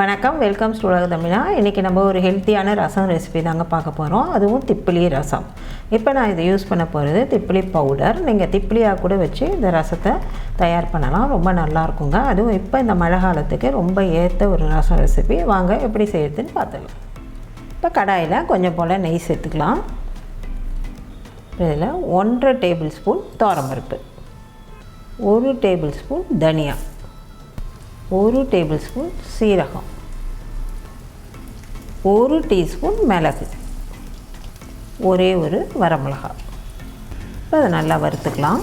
வணக்கம் welcome to உலக தமிழா. இன்றைக்கி நம்ம ஒரு ஹெல்த்தியான ரசம் ரெசிபி தாங்க பார்க்க போகிறோம் அதுவும் திப்பிலி ரசம். இப்போ நான் இதை யூஸ் பண்ண போகிறது திப்பிலி பவுடர் நீங்கள் திப்பிலியாக கூட வச்சு இந்த ரசத்தை தயார் பண்ணலாம். ரொம்ப நல்லா இருக்குங்க. அதுவும் இப்போ இந்த மழை காலத்துக்கு ரொம்ப ஏற்ற ஒரு ரசம் ரெசிபி வாங்க எப்படி செய்யறதுன்னு பார்த்துக்கலாம் இப்போ கடாயில் கொஞ்சம் போல் நெய் சேர்த்துக்கலாம். இதில் ஒன்றரை டேபிள் ஸ்பூன் தோரம்பருப்பு. ஒரு டேபிள் ஸ்பூன் தனியா. ஒரு டேபிள் ஸ்பூன் சீரகம். ஒரு டீஸ்பூன் மிளகு. ஒரே ஒரு வரமிளகாய். இப்போ அதை நல்லா வறுத்துக்கலாம்.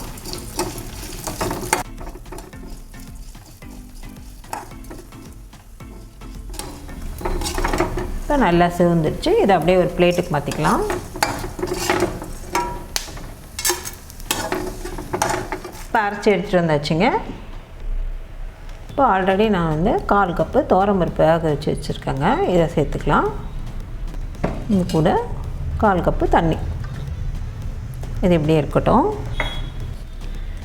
இப்போ நல்லா சிவந்துருச்சு. இதை அப்படியே ஒரு பிளேட்டுக்கு மாற்றிக்கலாம் இப்போ அரைச்சி எடுத்துகிட்டு வந்தாச்சுங்க. இப்போ ஆல்ரெடி நான் வந்து கால் கப்பு தோரம்பருப்பு வேக வச்சு வச்சுருக்கேங்க. இதை சேர்த்துக்கலாம். இது கூட கால் கப்பு தண்ணி. இது இப்படியே இருக்கட்டும்.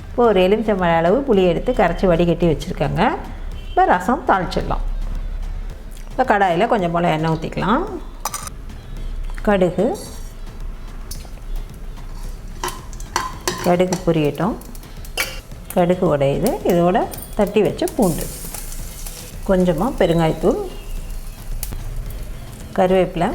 இப்போ ஒரு எலுமிச்சம்பழ அளவு புளி எடுத்து கரைச்சி வடிகட்டி வச்சுருக்கேங்க. இப்போ ரசம் தாளிச்சிடலாம். இப்போ கடாயில் கொஞ்சம் போல் எண்ணெய் ஊற்றிக்கலாம் கடுகு. கடுகு பொரியட்டும். கடுகு உடையுது. இதோட தட்டி வச்ச பூண்டு. கொஞ்சமாக பெருங்காயத்தூள் கருவேப்பிலை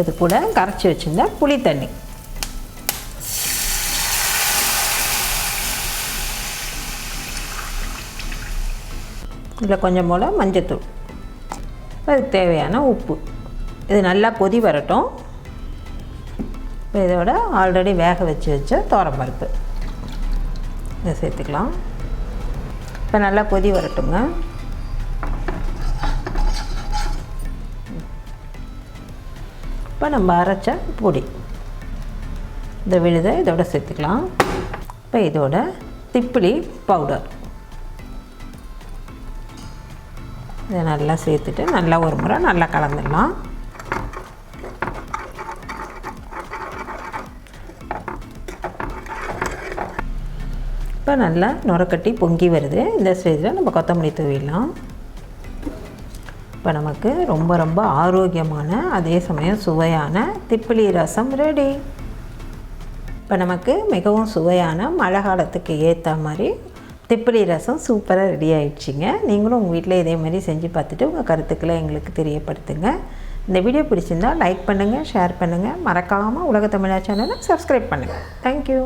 இது கூட கரைச்சி வச்சுருந்த புளி தண்ணி. இதில் கொஞ்சம் போல் மஞ்சத்தூள். அதுக்கு தேவையான உப்பு. இது நல்லா கொதி வரட்டும். இப்போ இதோட ஆல்ரெடி வேக வச்சு வச்ச பருப்பு. இதை சேர்த்துக்கலாம். இப்போ நல்லா கொதி வரட்டுங்க. இப்போ நம்ம அரைச்ச பொடி. இந்த விழுதை இதோட சேர்த்துக்கலாம். இப்போ இதோட திப்பிலி பவுடர் இதை நல்லா சேர்த்துட்டு நல்லா ஒரு முறை நல்லா கலந்துடலாம். இப்போ நல்லா நுரக்கட்டி பொங்கி வருது. இந்த ஸ்டேஜில் நம்ம கொத்தமல்லி தூவிடலாம். இப்போ நமக்கு ரொம்ப ரொம்ப ஆரோக்கியமான அதே சமயம் சுவையான திப்பிலி ரசம் ரெடி இப்போ நமக்கு மிகவும் சுவையான மழை காலத்துக்கு ஏற்ற மாதிரி திப்பிலி ரசம் சூப்பராக ரெடி ஆயிடுச்சிங்க. நீங்களும் உங்கள் வீட்டில் இதே மாதிரி செஞ்சு பார்த்துட்டு உங்கள் கருத்துக்களை எங்களுக்கு தெரியப்படுத்துங்க. இந்த வீடியோ பிடிச்சிருந்தால் லைக் பண்ணுங்கள் ஷேர் பண்ணுங்கள் மறக்காமல் உலக தமிழா சேனலை சப்ஸ்கிரைப் பண்ணுங்கள் தேங்க்யூ